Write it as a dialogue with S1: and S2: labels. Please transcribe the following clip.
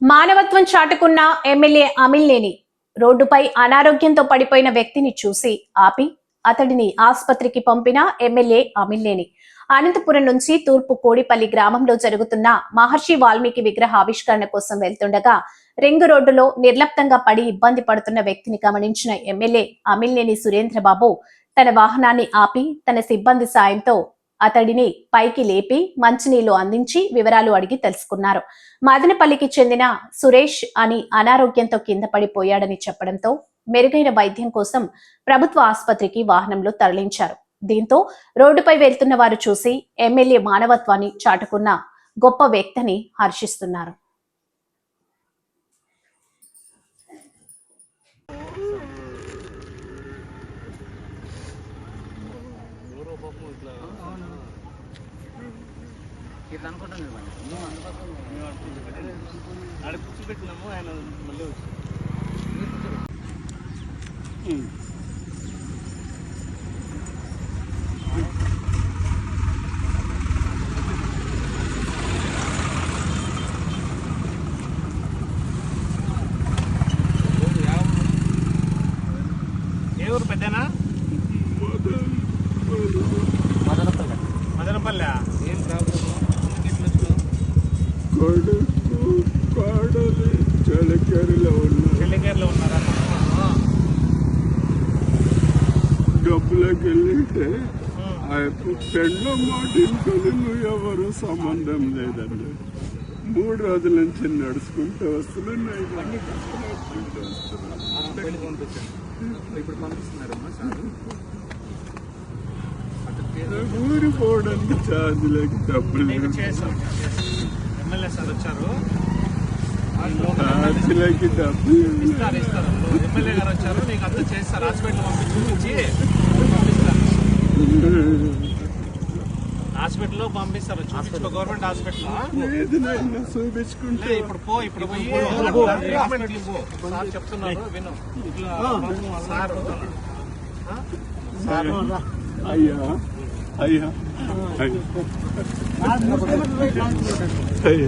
S1: మానవత్వం చాటుకున్న ఎమ్మెల్యే అమిల్నేని రోడ్డుపై అనారోగ్యంతో పడిపోయిన వ్యక్తిని చూసి ఆపి అతడిని ఆసుపత్రికి పంపిన ఎమ్మెల్యే అమిల్నేని అనంతపురం నుంచి తూర్పు కోడిపల్లి గ్రామంలో జరుగుతున్న మహర్షి వాల్మీకి విగ్రహ ఆవిష్కరణ కోసం వెళ్తుండగా రింగు రోడ్డులో నిర్లప్తంగా పడి ఇబ్బంది పడుతున్న వ్యక్తిని గమనించిన ఎమ్మెల్యే అమిల్నేని సురేంద్రబాబు తన వాహనాన్ని ఆపి తన సిబ్బంది సాయంతో అతడిని పైకి లేపి మంచినీళ్ళు అందించి వివరాలు అడిగి తెలుసుకున్నారు. మదనపల్లికి చెందిన సురేష్ అని అనారోగ్యంతో కింద పడిపోయాడని చెప్పడంతో మెరుగైన వైద్యం కోసం ప్రభుత్వ ఆసుపత్రికి వాహనంలో తరలించారు. దీంతో రోడ్డుపై వెళ్తున్న వారు చూసి ఎమ్మెల్యే మానవత్వాన్ని చాటుకున్న గొప్ప వ్యక్తిని హర్షిస్తున్నారు.
S2: ఇట్లా అనుకుంటాను
S3: ఆడ కూర్చోబెట్టినాము ఆయన మళ్ళీ వచ్చి ఏ ఊరు పెద్దనా? మదనపల్లె.
S2: ఏం ప్రాబ్లం ఎట్లా వచ్చినావు
S4: కొడుకు కోడలు చలకరిలో ఉన్న
S3: చెల్లికేరులో ఉన్నారా?
S4: డబ్బులకు వెళ్ళితే ఆ పెండ్లో మాటించుకొని నువ్వు ఎవరు సంబంధం లేదండి. మూడు రోజుల నుంచి నడుచుకుంటూ వస్తున్నాయి. వస్తున్నాను.
S2: ఇప్పుడు పంపిస్తున్నారమ్మా సార్.
S4: పోవడానికి ఛార్జీలకి డబ్బులు
S3: మీకు చేసాం ఎమ్మెల్యే సార్ వచ్చారు.
S4: ఛార్జీలకి డబ్బులు
S3: ఇస్తారు ఇస్తారు. ఎమ్మెల్యే గారు వచ్చారు. నీకు అంతా చేస్తారు. హాస్పిటల్ పంపించి పంపిస్తారు. హాస్పిటల్లో పంపిస్తారు. చూపించుకో గవర్నమెంట్ హాస్పిటల్
S4: చూపించుకుంటే
S3: ఇప్పుడు పో ఇప్పుడు పోయి సార్ చెప్తున్నారు విను. సార్? సార్.
S4: అయ్యా అయ్యా. అయ్యా.